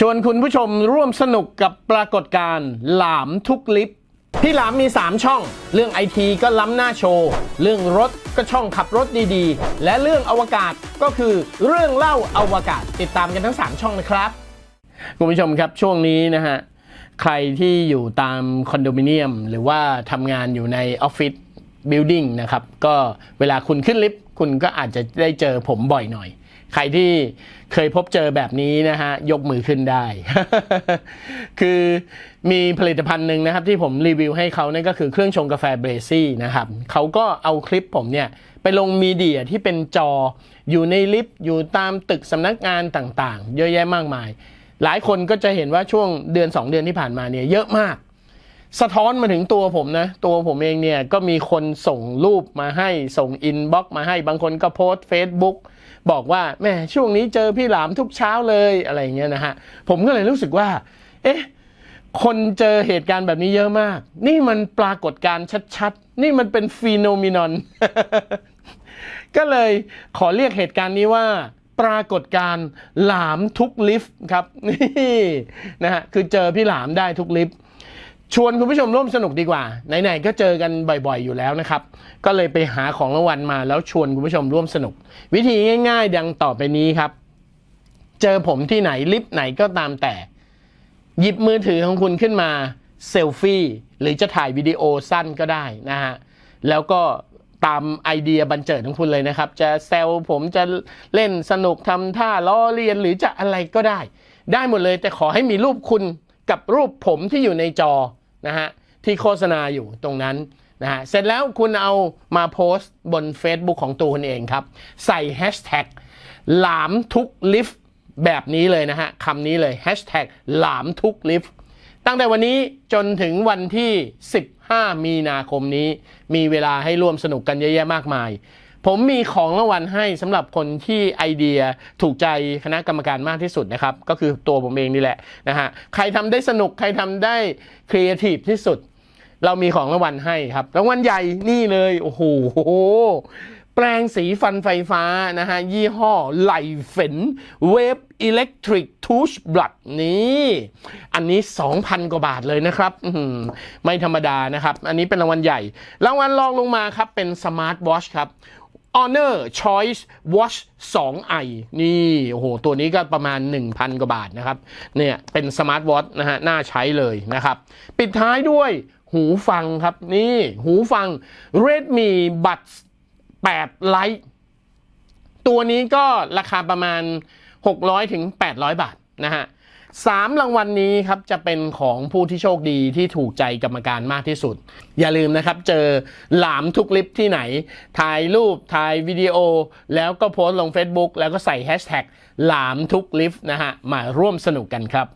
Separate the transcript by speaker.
Speaker 1: ชวนคุณผู้ชมร่วมสนุกกับปรากฏการณ์หลามทุกลิฟต์พี่หลามมี 3 ช่อง เรื่องไอทีก็ล้ำหน้าโชว์ เรื่องรถก็ช่องขับรถดีๆ และเรื่องอวกาศก็คือเรื่องเล่าอวกาศติดตามกันทั้ง 3 ช่องนะครับ คุณผู้ชมครับช่วงนี้นะฮะ ใครที่อยู่ตามคอนโดมิเนียม หรือว่าทำงานอยู่ในออฟฟิศบิลดิ่งนะครับ ก็เวลาคุณขึ้นลิฟต์คุณก็อาจจะได้เจอผมบ่อยหน่อย ใครที่เคยพบเจอแบบนี้นะฮะ ยกมือขึ้นได้ คือมีผลิตภัณฑ์หนึ่งนะครับ ที่ผมรีวิวให้เขานั่นก็คือเครื่องชงกาแฟเบรซี่นะครับเขาก็เอาคลิปผมเนี่ย ไปลงมีเดียที่เป็นจออยู่ในลิฟต์อยู่ตามตึกสำนักงานต่างๆ เยอะแยะมากมาย หลายคนก็จะเห็นว่าช่วงเดือน 2 เดือนที่ผ่านมาเนี่ยเยอะมากสะท้อนมาถึงตัวผมนะ ตัวผมเองเนี่ยก็มีคนส่งรูปมาให้ส่งอินบ็อกมาให้บางคนก็โพสต์ Facebook บอกว่าแม่ช่วงนี้เจอพี่หลามทุกเช้าเลยอะไรเงี้ยนะฮะผมก็เลยรู้สึกว่า เอ๊ะคนเจอเหตุการณ์แบบนี้เยอะมาก นี่มันปรากฏการณ์ชัดๆ นี่มันเป็นฟีโนมินอน ก็เลยขอเรียกเหตุการณ์นี้ว่า ปรากฏการณ์หลามทุกลิฟต์ครับนี่นะฮะคือเจอพี่หลามได้ทุกลิฟต์ ชวนคุณผู้ชมร่วมสนุกดีกว่า ไหนๆก็เจอกันบ่อยๆ อยู่แล้วนะครับ ก็เลยไปหาของรางวัลมาแล้วชวนคุณผู้ชมร่วมสนุก วิธีง่าย ๆ ดังต่อไปนี้ครับ เจอผมที่ไหนลิฟต์ไหนก็ตามแต่ หยิบมือถือของคุณขึ้นมาเซลฟี่หรือจะถ่ายวิดีโอสั้นก็ได้นะฮะ แล้วก็ตามไอเดียบันเจิดของคุณเลยนะครับ จะแซวผมจะเล่นสนุกทำท่าล้อเลียนหรือจะอะไรก็ได้ ได้หมดเลยแต่ขอให้มีรูปคุณกับรูปผมที่อยู่ในจอ นะฮะที่โฆษณาอยู่ตรงนั้นนะฮะเสร็จแล้วคุณเอามาโพสต์บน Facebook ของตัวคุณเองครับ ใส่แฮชแท็กหลามทุกลิฟต์แบบนี้เลยนะฮะคำนี้เลยแฮชแท็กหลามทุกลิฟต์ตั้งแต่วันนี้จนถึงวันที่ 15 มีนาคมนี้ มีเวลาให้ร่วมสนุกกันเยอะแยะมากมาย ผมมีของรางวัลให้สำหรับคนที่ไอเดียถูกใจคณะกรรมการมากที่สุดนะครับ ก็คือตัวผมเองนี่แหละนะฮะใครทำได้สนุกใครทำได้ครีเอทีฟที่สุด เรามีของรางวัลให้ครับรางวัลใหญ่นี่เลยโอ้โหแปลงสีฟันไฟฟ้านะฮะ ยี่ห้อไลเฟนเวฟอิเล็กทริกทูชบลัดนี่อันนี้ 2,000 กว่าบาทเลยนะครับไม่ธรรมดานะครับ อันนี้เป็นรางวัลใหญ่ รางวัลรองลงมาครับ เป็นสมาร์ทวอชครับ Honor Choice Watch 2 i นี่โอ้โหตัวนี้ก็ประมาณ 1,000 กว่าบาทนะครับเนี่ยเป็นสมาร์ทวอทนะฮะน่าใช้เลยนะครับ ปิดท้ายด้วยหูฟังครับนี่หูฟัง Redmi Buds 8 Lite ตัวนี้ก็ราคาประมาณ 600ถึง800 บาทนะฮะ สามรางวัลนนี้ครับจะเป็นของผู้ที่โชคดีที่ถูกใจกรรมการมากที่สุด อย่าลืมนะครับเจอหลามทุกลิปที่ไหน ถ่ายรูปถ่ายวิดีโอ แล้วก็โพสต์ลง Facebook แล้วก็ใส่แฮชแท็กหลามทุกลิฟนะฮะมาร่วมสนุกกันครับ